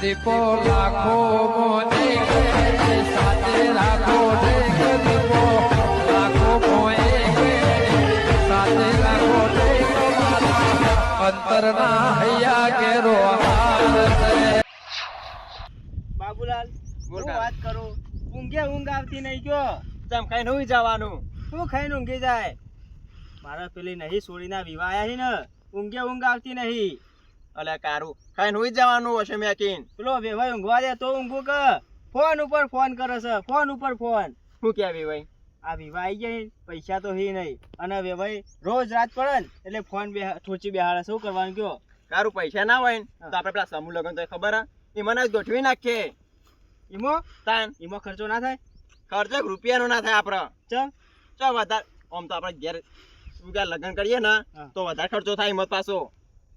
દીપો લાખો મોને સાથે રાખો દીપો. લાખો મોએ સાથે રાખો મારા અંતરના હૈયા કેરો બાબુલાલ બોલ વાત કરું? ઊંઘે ઊંઘ આવતી નહીં ગયો તમ ખાઈને નહીં જવાનું? શું ખાઈને ઊંઘી જાય? મારા પેલી નહીં છોડીના વિવાહ આયા ને. ઊંઘે ઊંઘ આવતી નહીં. અલે કારું ખાઈને નહીં જવાનું હશે મેકીન. પેલો વેવાય ઊંઘવા દે તો ઊંઘું કે? ફોન ઉપર ફોન કરે છે ફોન ઉપર ફોન. શું કહેવી ભાઈ આ વિવાહ આવી જાય પૈસા તો હી નહીં. અને વેવાય રોજ રાત પડે ને એટલે ફોન બે ઠોચી બેહાડે શું કરવાનું કયો કારું પૈસા ના હોય ને તો આપણે પેલા સમૂહ લગન તો ખબર હા? એ મને જ ગોઠવી નાખીએ ઈમો? તાન. ઈમો ખર્ચો ના થાય? ખર્ચો રૂપિયા રૂપિયાનો ના થાય આપણે ચમ ચો વધારે આમ તો આપણે ઘેર શું લગ્ન કરીએ ને તો વધારે ખર્ચો થાય મત પાછો.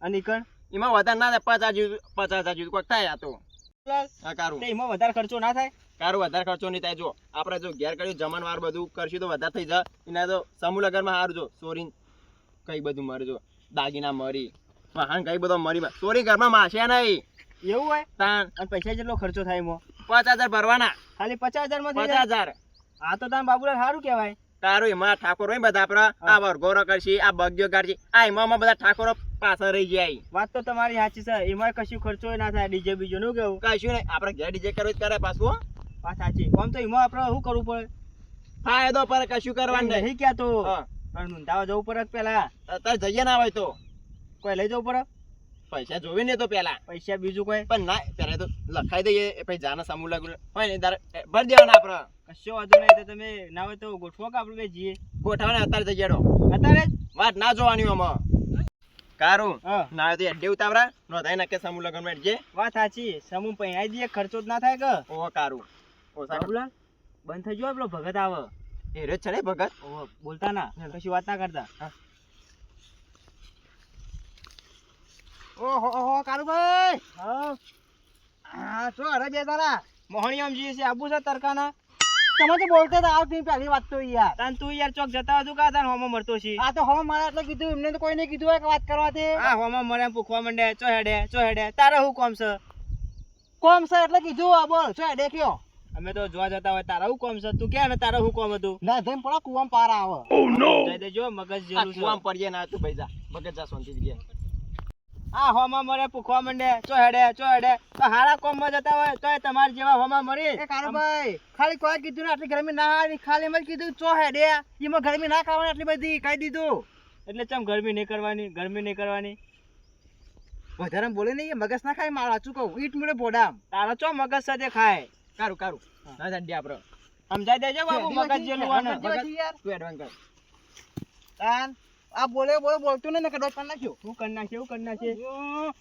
અને કણ? એમાં વધારે ના થાય પચાસ જેવું પચાસ હજાર જેવું કોઈક થાય આ તો. હા કારું. તે વધારે ખર્ચો ના થાય? કારું વધારે ખર્ચો નહીં થાય. જો આપણે જો ઘેર કર્યું જમણવાર બધું કરશું તો વધારે થઈ જાય. એના તો સમૂહ લગ્નમાં સારું જો ચોરી કઈ બધું મરજો દાગીના મરી વાહન કઈ બધો મરી ચોરી ઘરમાં માસ્યા નહીં. એવું હોય? તાન અને પૈસા જેટલો ખર્ચો થાય ઈમો પચાસ હજાર ભરવાના. ખાલી પચાસ હજારમાં પચાસ હજાર. આ તો તાર બાબુલાલ સારું કહેવાય. તારું એમાં ઠાકોર હોય બધા આપણા. આ વરઘોરો કરશી આ બગ્યો કરશે. આ એમાં બધા ઠાકોરો પાછળ રહી જાય. વાત તો તમારી સાચી છે. એમાં કશું ખર્ચો ના થાય ડીજે બીજો નું કેવું? કશું નહીં. આપણે ઘેર ડીજે કરવું જ કરે પાછું વાત સાચી. આમ તો એમાં આપણે શું કરવું પડે? ફાયદો પર કશું કરવાનું નહીં. ક્યાં તો? નોંધાવા જવું પડે પેલા? અત્યારે જઈએ ના હોય તો. કોઈ લઈ જવું પડે? પૈસા જોવે ને તો પેલા. પૈસા બીજું કોઈ? પણ ના પેલા તો લખાઈ દઈએ. એ પછી જાના સામુ લગ્ન હોય ને તારે ભરી દેવાના આપણે. કશો વાંધો નહીં તો તમે ના હોય તો ગોઠવો કે આપણે જઈએ? ગોઠવવાના અત્યારે જઈએ અત્યારે વાત ના જોવાની આમાં. કારું? ના તો એડે ઉતાવરા નો થાય નાખે સમૂહ લગનમાં જે વાત સાચી. સમૂહ પહેરાઈ દઈએ ખર્ચો જ ના થાય કે? ઓ કારું. ઓ સાબુલા બંધ થઈ ગયો પેલો ભગત આવે. એ રે છે ભગત? ઓ બોલતા ના. કશી વાત ના કરતા. ઓહો ઓહો કારુભાઈ હા. હા શું અરે બે તારા? મોહણીયામ જઈએ છે આબુ છે તરકાના તમે તો બોલતા હતા આવતી પહેલી વાત તો યાર. તાન તું યાર ચોક જતા હતો કા તાન હોમો મરતો છે આ તો હોમો મારા એટલે કીધું એમને તો કોઈને કીધું હોય કે વાત કરવાથી આ હોમો મરે પૂખવા માંડે ચો હેડે ચો હેડે. તારે હું કોમ છે? કોમ છે એટલે કીધું આ બોલ ચો હેડે કયો. અમે તો જોવા જતા હોય તારા હું કોમ છે? તું ક્યાં ને તારા હું કોમ હતું? ના ધેમ પડા કુવામ પાર આવે. જઈ દેજો મગજ જેવું કુવામ પડીએ ના તું ભાઈ જા મગજ જા શાંતિ ગયા આ હોમા મરે પૂખવા માંડે ચો હેડે ચો હેડે. તો હારા કોમમાં જતા હોય તોય તમાર જેવા હોમા મરી. એ કારુભાઈ ખાલી કોઈ કીધું ને આટલી ગરમી ના આવી. ખાલી એમ જ કીધું ચો હેડે. એમાં ગરમી ના ખાવાની આટલી બધી કહી દીધું. એટલે ચમ ગરમી નહીં કરવાની ગરમી નહીં કરવાની. વધારે બોલે નહીં મગજ ના ખાય મારા કહું. ઈટ મૂળે બોડામ તારા ચો મગજ સાથે ખાય? કારું કારું. ના દંડી આપણો સમજાઈ દેજો બાબુ મગજ જેલું તું એડવાન કર તાન. આ બોલે બોલે બોલતું નહીં ને કડો કરી નાખ્યો. શું કરી નાખ્યો હું કરી નાખીએ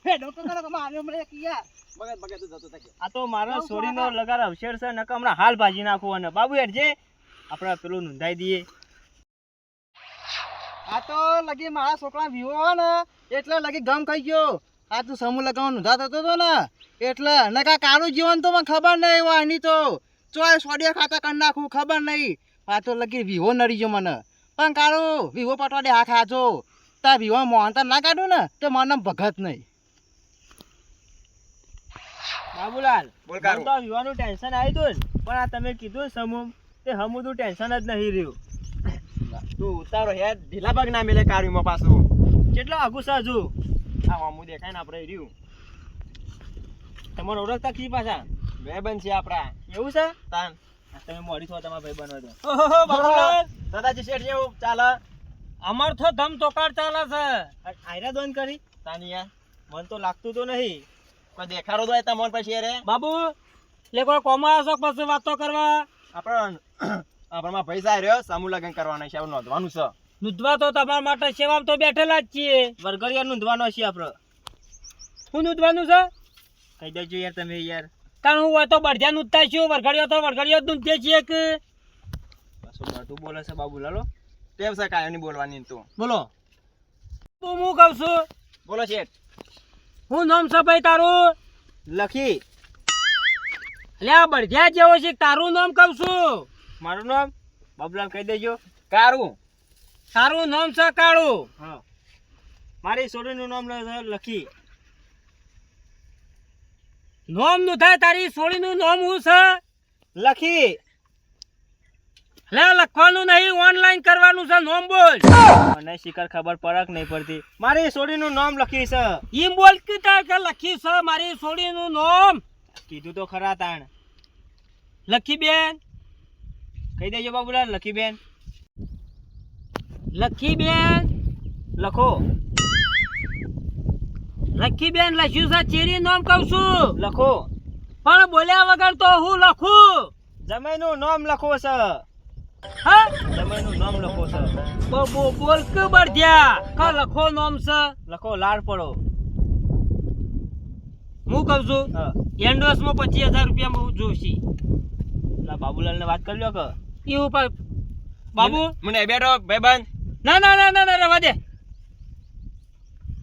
હેડો તો કરો કે માર્યો મને કિયા બગત ભગત જતો થાય આ તો મારો સોડીનો લગાર અવશેર છે નકર હમણાં હાલ ભાજી નાખું અને બાબુ યાર જે આપણે પેલું નોંધાઈ દઈએ. આ તો લગી મારા છોકરા વિવો ને એટલે લગી ગમ ખાઈ ગયો. આ તું સમૂહ લગાવવા નોંધા થતો હતો ને એટલે ને કા કારું જીવન તો મને ખબર નહીં એવા એની તો ચોય સોડિયા ખાતા કરી નાખું ખબર નહીં. આ તો લગી વિવો નડી ગયો મને. પણ કારું વિવો પટવાડે હા ખાજો તા વિવો મોહનતા ના કાઢું ને તો મને ભગત નહીં. બાબુલાલ બોલ મને તો વિવાનું ટેન્શન આવી હતું પણ આ તમે કીધું સમૂહ તે હમુદું ટેન્શન જ નહીં રહ્યું. તું ઉતારો હે ઢીલા ભાગ ના મેલે કારુમાં પાછું. કેટલો આગુ સાજુ આ વામું દેખાય ને આપણે રહ્યું. તમારો ઓળખતા કી પાછા? ભાઈબંધ છે આપણા. એવું છે? તાન. તમે મોડી છો તમારા ભાઈ બનવા દો. ઓહો બાબુલાલ! દાદાજી શેઠ જેવું ચાલે અમાર તો ધમ તોકાર ચાલે છે. આયરા દોન કરી? તાનિયા મન તો લાગતું તો નહીં. પણ દેખાડો તો તમાર પછી રે બાબુ લે કોઈ કોમા છો પછી વાતો કરવા? આપણે આપણામાં પૈસા રહ્યો સામુ લગ્ન કરવાના છે નોંધવાનું છે. નૂંધવા તો તમારા માટે સેવામાં તો બેઠેલા જ છીએ. વરઘડિયા નૂંધવાનો છે આપણે શું નોંધવાનું છે? કહી દેજો યાર તમે યાર. કારણ હું હોય તો બળધ્યા નૂંધતા છું વરઘડિયા તો વરઘડિયા જ નૂંધીએ છીએ કે? પાછું બધું બોલે છે બાબુ લાલો. ટેવ છે કાયમની બોલવાની તું? બોલો. તું હું કહું છું? બોલો શેઠ. હું નામ છે ભાઈ તારું? લખી. લે આ બળધ્યા જેવો છે તારું નામ કહું છું. મારું નામ? બાબુલાલ કહી દેજો. કારું. તારું નામ છે કાળું. હા. મારી છોડીનું નામ લખી. નોમનું થાય તારી સોળીનું નોમ હું છે? લખી. લે લખવાનું નહીં ઓનલાઈન કરવાનું છે નોમ બોલ. મને શિખર ખબર પડક નહીં પડતી. મારી સોળીનું નામ લખી છે. ઈમ બોલ કે કે લખી છે મારી સોળીનું નોમ? કીધું તો ખરા તાણ. લખી બેન. કહી દેજો બાબુલાલ લખી બેન. લખી બેન. લખો. લખી બેન લખ્યું છે ચેરી નામ કહું છું. લખો. પણ બોલ્યા વગર તો હું લખું. જમાઈનું નામ લખો છે હા? જમાઈનું નામ લખો છે બ- બ- બોલ કે ક લખો નામ છે લખો લાડ પડો. હું કહું છું એન્ડોસમાં પચીસ હજાર રૂપિયા હું જોશી. બાબુલાલ ને વાત કરી લો કે. એવું બાબુ? મને બેઠો ભાઈબંધ ના ના ના ના ના રવા દે.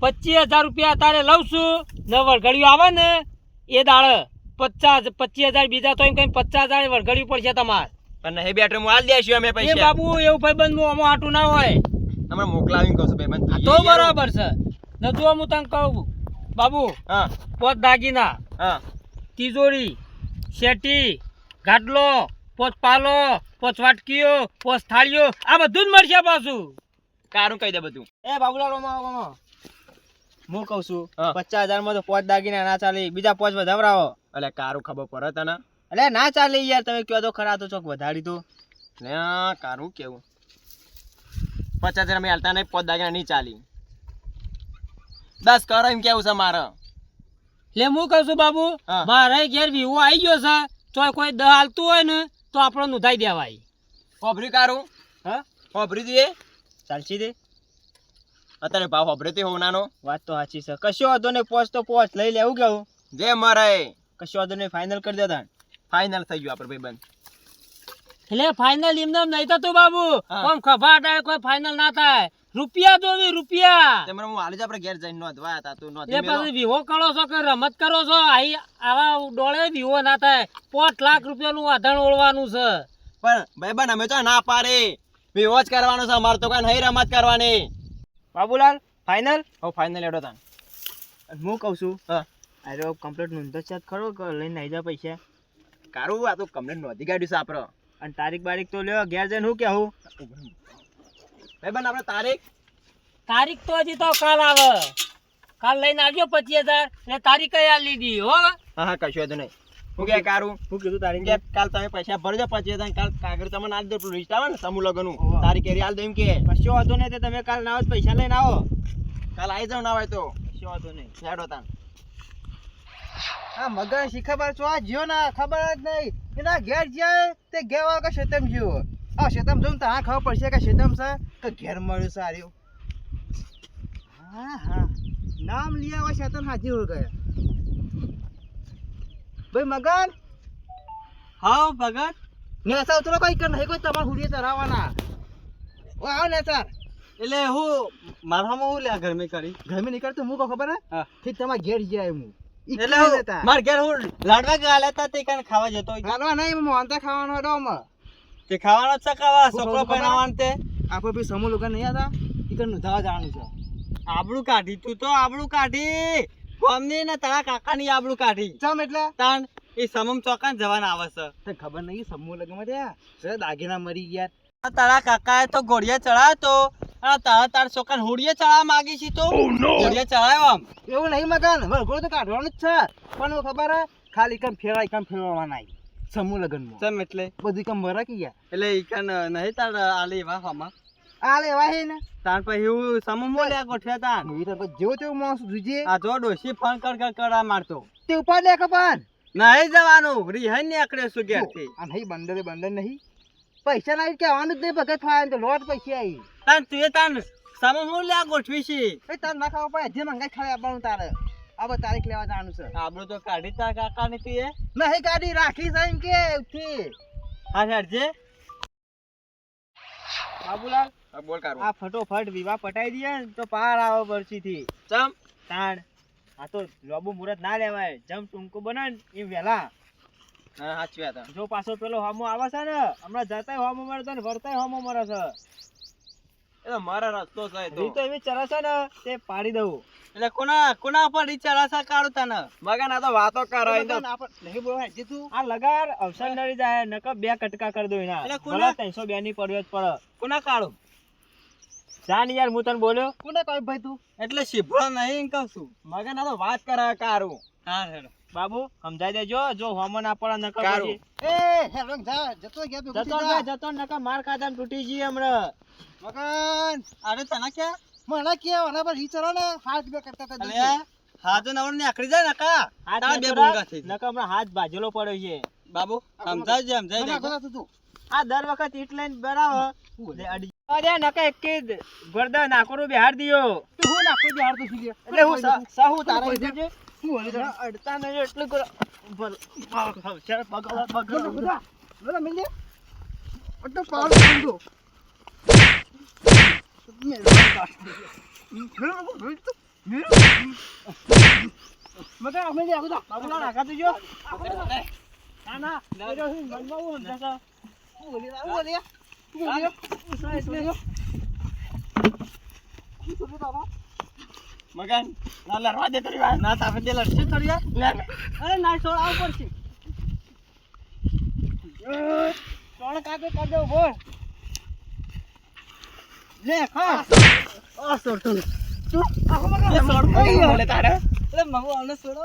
પચીસ હજાર રૂપિયા તારે લઉં છું. ને વળઘડિયું આવે ને એ દાળ પચાસ પચીસ હજાર બીજા તો એમ કઈ પચાસ હજાર વળઘડિયું પડશે તમારે. પણ નહીં બેટર હું હાલ દેશું અમે પૈસા. બાબુ એવું ભાઈ બંધ આમાં આટું ના હોય. હમણાં મોકલાવી કહું છું ભાઈબંધ તું તો બરાબર છે. ને જો હું તને કહું. બાબુ હા. પોત દાગીના હા. તિજોરી શેટી ગાડલો પોચ પાલો પોચ વાટકીઓ પોચ થાળીઓ આ બધું જ મળશે પાછું. કારું કહી દે બધું. એ બાબુલાલ ઓમાં ઓમાં. હું કહું છું પચાસ હજારમાં તો પોચ દાગીના ના ચાલે બીજા પોચ વધાવરાવો એટલે કારું ખબર પડે તને. એટલે ના ચાલે યાર તમે કયો તો ખરા તો ચોક વધારી તો ને કારું કેવું? પચાસ હજાર અમે હાલતા નહીં પોત દાગીના નહીં ચાલી. દસ કરો એમ કેવું છે મારે. એટલે હું કહું છું બાબુ. મારે ઘેર વિવો આવી ગયો છે તો કોઈ દ હાલતું હોય ને તો આપણે નોંધાઈ દેવાય. હોભરી કારું? હા? હોભરી દે ચાલશી દે અત્યારે ભાવ હોભરે તે હોનાનો વાત તો સાચી છે. કશો વાંધો નહીં પહોંચ તો પહોંચ લઈ લેવું કેવું જે મારે કશો વાંધો નહીં ફાઇનલ કરી દેતા ફાઇનલ થઈ ગયું આપણે ભાઈબંધ. એટલે ફાઇનલ એમને નહીં થતું બાબુ. હા. આમ ખભા અડાડે કોઈ ફાઇનલ ના થાય. રૂપિયા જોવી રૂપિયા. તમારે હું હાલી જ આપણે ઘેર જઈને નોંધવા હતા તું એ નોંધી પાછું વિવો કરો છો કે રમત કરો છો? આઈ આવા ડોળે વિવો ના થાય. પોત લાખ રૂપિયાનું આધાર ઓળવાનું છે. પણ ભાઈબંધ અમે તો ના પાડે. વિવો જ કરવાનો છે અમારે તો કઈ નહીં રમત કરવાની. બાબુલાલ ફાઇનલ હવે ફાઇનલ એડો તાન હું કહું છું હા. અરે કમ્પ્લેટ નોંધો છે ખરો કે લઈને આવી જા પૈસા? કારું આ તો કમ્પ્લેટ નોંધી કાઢ્યું છે આપણો. અને તારીખ બારીખ તો લ્યો ઘેર જઈને હું કેવું ભાઈબંધ આપણે તારીખ? તારીખ તો હજી તો કાલ આવે. કાલ લઈને આવજો પચીસ હજાર ને તારીખ કઈ આ લીધી હો. હા હા કશું વાંધો નહીં. હું કે કારું? હું કીધું તારી કે કાલ તમે પૈસા ભરજો પછી તમે કાલ કાગળ તમને આલ દે પેલું લિસ્ટ આવે ને સમૂહ લગ્નનું. તારી કેરી હાલ એમ કે. કશો વાંધો નહીં તે તમે કાલ ના આવો પૈસા લઈને આવો. કાલ આવી જાવ ના હોય તો. કશો વાંધો નહીં. હેડો તાન. આ મગન શીખબર છો? આ જ્યો ના ખબર જ નહીં. એના ઘેર જાય તે ઘેર વાળો કે શેતમ જીવો આ શેતમ જોઉં તો હા ખબર પડશે કે શેતમ છે કે ઘેર મળ્યું સારું હા હા. નામ લીયા હોય શેતમ હાજી હો ગયા ભાઈ મગન? હા ભગત. નેસા ઉતરો કોઈ કર નહીં કોઈ તમારે હુડી ચરાવવાના ઓ આવો નેસર એટલે હું મારામાં હું લ્યા ઘર મેં કરી ઘરમાં નીકળતો હું કહું ખબર હે. ઠીક તમારે ઘેર જાય હું. એટલે લેતા? માર ઘેર હું લાડવા ગાલે તા તે કાન ખાવા જતો લાડવા નહીં મોહનતા ખાવાનો હતો અમે તે ખાવાનો છે ખાવા છોકરો બનાવવાનું તે? આપણે બી સમૂહ લોકો નહીં હતા? ઈ કન નોંધાવા જવાનું છે. આબડું કાઢી તું તો આબડું કાઢી. કોમની ને તારા કાકાની આબડું કાઢી. ચમ એટલે? તાણ એ સમમ ચોકાન જવાના આવે છે. તને ખબર નહીં સમૂહ લગ્નમાં ત્યાં દાગીના મરી ગયા. તારા કાકાએ તો ઘોડિયા ચડાયો તો અને તારા તાર છોકરાને હોડિયા ચડાવવા માંગી છે તો? ઘોડિયા ચડાવ્યો આમ. એવું નહીં મકાન. વરઘોડો તો કાઢવાનું જ છે. પણ એવું ખબર હે ખાલી કામ ફેરવાય કામ ફેરવાના નહીં સમૂહ લગ્નમાં. ચમ એટલે? બધી કામ મરા ગયા. એટલે ઈકન નહીં તાર આલે એવા હમા. આ લેવા હે ને? તાર પછી હું સમમ બોલ્યા ગોઠવ્યા તાન હું તો જેવો તેવો માણસ જુજે. આ જો ડોસી ફોન કર કર કરા મારતો. તે ઉપાડ લે કપાન નહીં જવાનું. રિહાઈ ને આકડે શું ઘેરથી આ નહીં બંડલે બંદર નહીં. પૈસા ના કહેવાનું જ નહીં ભગત થાય તો લોટ પૈસા આવી તાન તું એ તાન સમમ હું ગોઠવી છે? એ તાર ના ખાવા પડે જે મંગાઈ ખાઈ આપવાનું તારે. હવે તારીખ લેવા જવાનું છે. આબડું તો કાઢી તાર કાકા ની તું એ નહીં ગાડી રાખી છે એમ કે ઉઠી. હા હેડજે. બાબુલાલ. બોલ કારો. આ ફટોફટ વિવાહ પટાઈ દઈએ તો પાર આવો પરસી થી ચમ. તાણ. આ તો લોબુ મુરત ના લેવાય. જમ ટૂંકો બનાવે એ વેલા. હા સાચી વાત જો પાછો પેલો હોમો આવે છે ને હમણાં જતાય હોમો મરે છે ને વર્તાય હોમો મરે છે. એ તો મારા રસ્તો છે તો. તો એવી ચરસ છે ને તે પાડી દઉં. એટલે કોના કોના પર રીત ચરાસા કાઢું તને? મગન આ તો વાતો કરો એ તો નહીં બોલવા હેજી તું આ લગાર અવસર નડી જાય નકર બે કટકા કરી દઉં એના. એટલે કોના- ત્રણસો બે ની પડ્યો જ પડે. કોના કાઢું જાન યાર હું તને બોલ્યો? કોને કહે ભાઈ તું? એટલે શીભળો નહીં કહું છું. મગન આ તો વાત કરે કારું. હા હેડો. બાબુ સમજાઈ દેજો જો હોમો ના પડે નકર કારું. એ હેડો જા જતો ગયા તું જતો રે, જતો નકર માર ખાધા ને તૂટી જઈએ હમણાં. મગન અરે તને કે? મને કે ઓના પર હિચરો ને હાથ બે કરતા હતા અલે, હાથ નવર ને આખડી જાય નકા હાથ બે ભૂંગા થઈ નકા હમણાં હાથ ભાજેલો પડ્યો છે. બાબુ સમજાય સમજાય તું? આ દર વખત ઈટ લઈને બરાબર અરે નકે કે જ ગરદન બિહાર દિયો. તું હું નાખો બિહાર તો શીખે એટલે હું સાહુ તારે કોઈ દેજે. હું બોલી દઉં અડતા નહીં એટલું કરો. ભલ- ભાવ ચાલ, પગલા પગલા બધા બધા મિલ દે અટો પાલ બંધો મગર અમે દે બધા બાબુલાલ નાખા તું ના, ના, જો મનમાં હું સમજાતો. હું બોલી હું બોલી હું બોલી મગન ના લડવા દે વાર. ના તાપે દે લડશે થોડી યાર અરે ના છોડ આવ પડશે. ત્રણ કાકે કર દઉં બોલ લે ખા. આ સોડતો તું તું આખો મગન સોડ બોલે તારે? એટલે મગો આને છોડો